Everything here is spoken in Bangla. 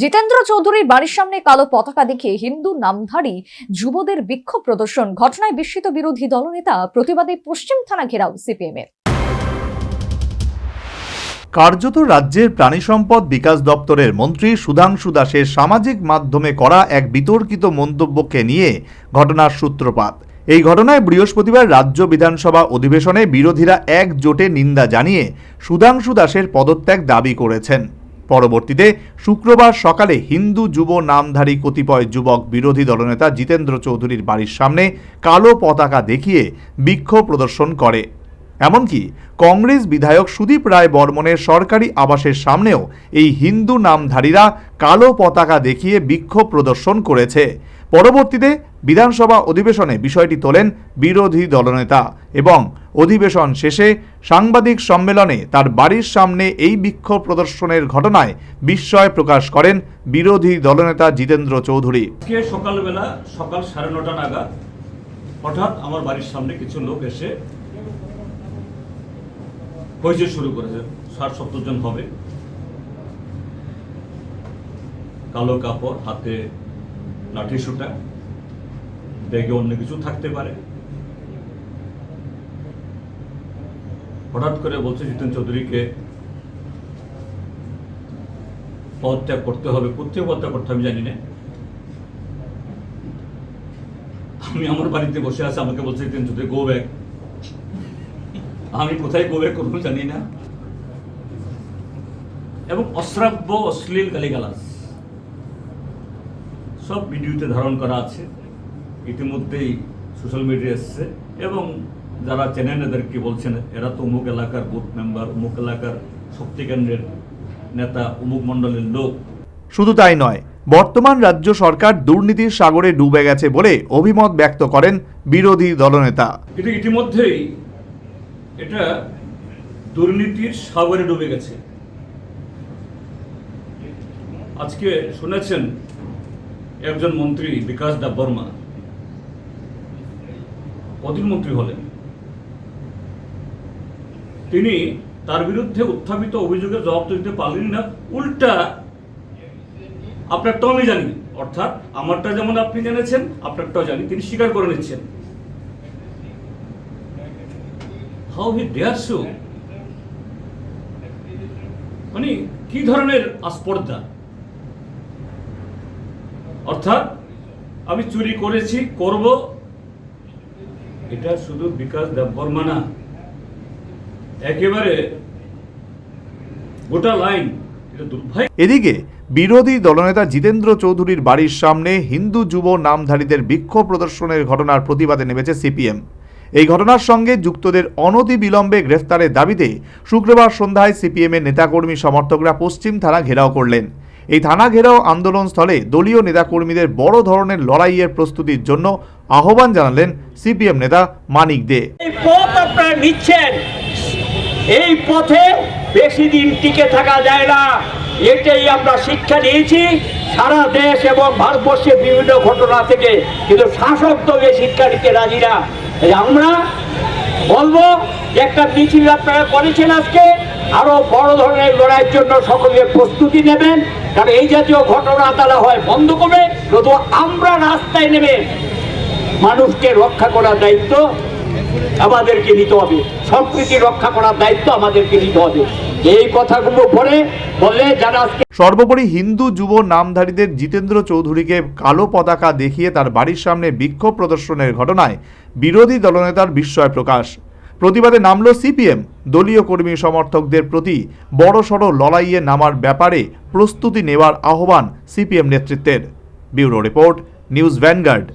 জিতেন্দ্র চৌধুরীর বাড়ির সামনে কালো পতাকা দেখে হিন্দু নামধারী যুবদের বিক্ষোভ প্রদর্শন। ঘটনায় বিস্মিত বিরোধী দলনেতা প্রতিবাদে পশ্চিম থানা ঘেরাও সিপিএম এর। কার্যত রাজ্যের প্রাণী সম্পদ বিকাশ দপ্তরের মন্ত্রী সুধাংশু দাসের সামাজিক মাধ্যমে করা এক বিতর্কিত মন্তব্যকে নিয়ে ঘটনার সূত্রপাত। এই ঘটনায় বৃহস্পতিবার রাজ্য বিধানসভা অধিবেশনে বিরোধীরা একজোটে নিন্দা জানিয়ে সুধাংশু দাসের পদত্যাগ দাবি করেছেন। পরবর্তীতে শুক্রবার সকালে হিন্দু যুব নামধারী কতিপয় যুবক বিরোধী দলনেতা জিতেন্দ্র চৌধুরীর বাড়ির সামনে কালো পতাকা দেখিয়ে বিক্ষোভ প্রদর্শন করে। এমনকি কংগ্রেস বিধায়ক সুদীপ রায় বর্মনের সরকারি আবাসের সামনেও এই হিন্দু নামধারীরা কালো পতাকা দেখিয়ে বিক্ষোভ প্রদর্শন করেছে। পরবর্তীতে বিধানসভা অধিবেশনে বিষয়টি তোলেন বিরোধী দলনেতা এবং অধিবেশন শেষে সাংবাদিক সম্মেলনে তার বাড়ির সামনে এই বিক্ষোভ প্রদর্শনের ঘটনায় বিস্ময় প্রকাশ করেন বিরোধী দলনেতা জিতেন্দ্র চৌধুরী। সকালবেলা সকাল সাড়ে নটা নাগাদ হঠাৎ আমার বাড়ির সামনে কিছু লোক এসে হইচই শুরু করেছে। ষাট সত্তর জন হবে। কালো কাপড়, হাতে লাঠি সুটা ব্যাগে অন্য কিছু থাকতে পারে। হঠাৎ করে বলছে জিতেন চৌধুরীকে পদত্যাগ করতে হবে কোথায় পদত্যাগ করতে আমি জানি না। আমি আমার বাড়িতে বসে আছি, আমাকে বলছে জিতেন চৌধুরী গো ব্যাক আমি কোথায় গো ব্যাক করব জানি না। এবং অশ্রাব্য, অশ্লীল গালিগালাজ। সব ভিডিওতে ধারণ করা আছে। ইতিমধ্যেই সোশ্যাল মিডিয়া এসছে এবং যারা চেনেন এদেরকে বলছেন এরা তো অমুক এলাকার বুথ মেম্বার অমুক এলাকার শক্তি কেন্দ্রের নেতা অমুক মণ্ডলের লোক। শুধু তাই নয় বর্তমান রাজ্য সরকার দুর্নীতির সাগরে ডুবে গেছে বলে অভিমত ব্যক্ত করেন বিরোধী দলনেতা। কিন্তু ইতিমধ্যেই এটা দুর্নীতির সাগরে ডুবে গেছে। আজকে শুনেছেন একজন মন্ত্রী বিকাশ দেব বর্মা কদিন মন্ত্রী হলেন। তিনি তার বিরুদ্ধে উত্থাপিত অভিযোগের জবাব দিতে পারলেন না, উল্টা আপনারটাও আমি জানি, অর্থাৎ আমারটা যেমন আপনি জেনেছেন, আপনারটাও জানি, তিনি স্বীকার করে নিচ্ছেন। হাউ হি ডেয়ার সো মানে কি ধরনের আস্পর্ধা? অর্থাৎ আমি চুরি করেছি, করব, এটা শুধু বিকাশ দেববর্মা না একেবারে গোটা লাইন এদিকে বিরোধী দলনেতা জিতেন্দ্র চৌধুরীর বাড়ির সামনে হিন্দু যুব নামধারীদের বিক্ষোভ প্রদর্শনের ঘটনার প্রতিবাদে নেমেছে সিপিএম। এই ঘটনার সঙ্গে যুক্তদের অনতি বিলম্বে গ্রেফতারের দাবিতে শুক্রবার সন্ধ্যায় সিপিএমের নেতাকর্মী সমর্থকরা পশ্চিম থানা ঘেরাও করলেন। এই থানা ঘেরাও আন্দোলন স্থলে দলীয় নেতাকর্মীদের বড় ধরনের লড়াইয়ের প্রস্তুতির জন্য আহ্বান জানালেন সিপিএম নেতা মানিক দে। এই পথ আপনারা নিচ্ছেন। এই পথে বেশি দিন টিকে থাকা যায় না। এটাই আমরা শিক্ষা নিয়েছি। সারা দেশ এবং ভারতবর্ষের বিভিন্ন ঘটনা থেকে কিন্তু শাসক তো এই শিক্ষা নিতে রাজি না। আমরা বলব একটা মিছিল আপনারা করেছেন আজকে। আরও বড় ধরনের লড়াইয়ের জন্য সকলে প্রস্তুতি নেবেন। কারণ এই জাতীয় ঘটনা তারা হয় বন্ধ করবে, নতুবা আমরা রাস্তায় নেবে। মানুষকে রক্ষা করার দায়িত্ব আমাদেরকে নিতে হবে। সম্প্রীতি রক্ষা করার দায়িত্ব আমাদেরকে নিতে হবে। এই কথাগুলো পরে বললে যারা সর্বোপরি হিন্দু যুব নামধারীদের জিতেন্দ্র চৌধুরীকে কালো পতাকা দেখিয়ে তার বাড়ির সামনে বিক্ষোভ প্রদর্শনের ঘটনায় বিরোধী দলনেতার বিস্ময় প্রকাশ। প্রতিবাদে নামল সিপিএম। দলীয় কর্মী সমর্থকদের প্রতি বড়সড় লড়াইয়ে নামার ব্যাপারে প্রস্তুতি নেওয়ার আহ্বান সিপিএম নেতৃত্বের। Bureau report, News Vanguard.